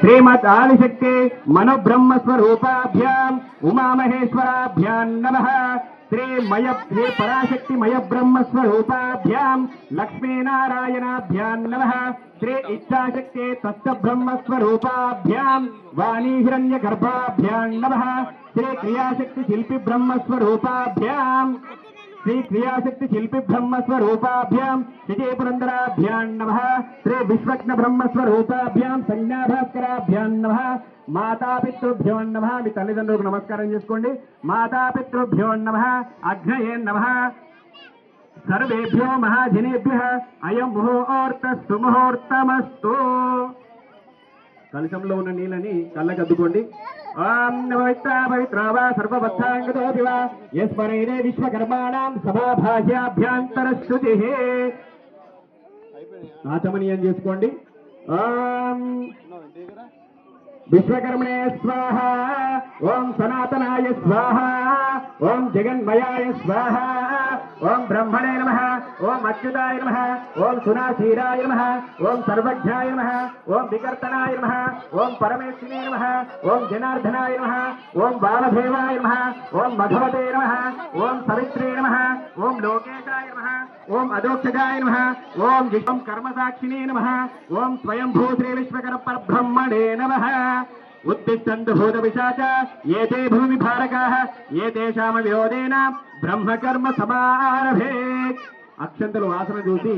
శ్రీమద్ ఆదిశక్తి మనోబ్రహ్మ స్వరూపాభ్యాం ఉమామహేశ్వరాభ్యాం నమ శ్రీమయ శ్రీ పరాశక్తి మయ బ్రహ్మ స్వరూపాభ్యాం లక్ష్మీనారాయణాభ్యాం నమ శ్రీ ఇచ్ఛాశక్తి తత్వ బ్రహ్మ స్వరూపాభ్యాం వాణీ హిరణ్య గర్భాభ్యాం నమ శ్రీ క్రియాశక్తి శిల్పి బ్రహ్మ స్వరూపాభ్యాం శ్రీ క్రియాశక్తి శిల్పి బ్రహ్మస్వరూపాభ్యాం విజయ పురందరాభ్యాం నమ. శ్రీ విశ్వజ్ఞ బ్రహ్మస్వరూపాభ్యాం సంజ్ఞాభాస్కరాభ్యాం నమ. మాతాపితృభ్యో నమ. మీ తల్లిదండ్రులకు నమస్కారం చేసుకోండి. మాతాపితృభ్యో నమ. అగ్నయే నమ. సర్వేభ్యో మహాజనేభ్య. అయం ముహూర్త సుముహూర్తమస్తు కలశంలో ఉన్న నీళ్ళని కళ్ళకద్దుకోండి ఆం పవిత్ర విశ్వకర్మాణం సభాభాష్యాభ్యాంతర శృతి ఆచమనీయం చేసుకోండి. ఆం విశ్వకర్మణే స్వాహ. ఓం సనాతనాయ స్వాహ. ఓం జగన్మయాయ స్వాహ. ఓం బ్రహ్మణే నమ ఓం అచ్యుతాయ నమ ఓం సునాశీరాయ నమ ఓం సర్వజ్ఞాయ నమ ఓం వికర్తనాయ నమ ఓం పరమేశ్వరే నమ ఓం జనార్దనాయ నమ ఓం బాలదేవాయ నమ ఓం మధవతే నమ ఓం సవిత్రే నమ ఓం లోకేశాయ నమ ఓం అదోక్షజాయ నమ ఓం విశ్వం కర్మసాక్షిణే నమ ఓం స్వయంభూ శ్రీ విశ్వకర పరబ్రహ్మణే నమ ఉత్తిష్టంతు భూత విశాచ ఏతే భూమి భారకాః ఏతేషామ విరోధేన బ్రహ్మకర్మ సమారభే. అక్షంతలు వాసన చూసి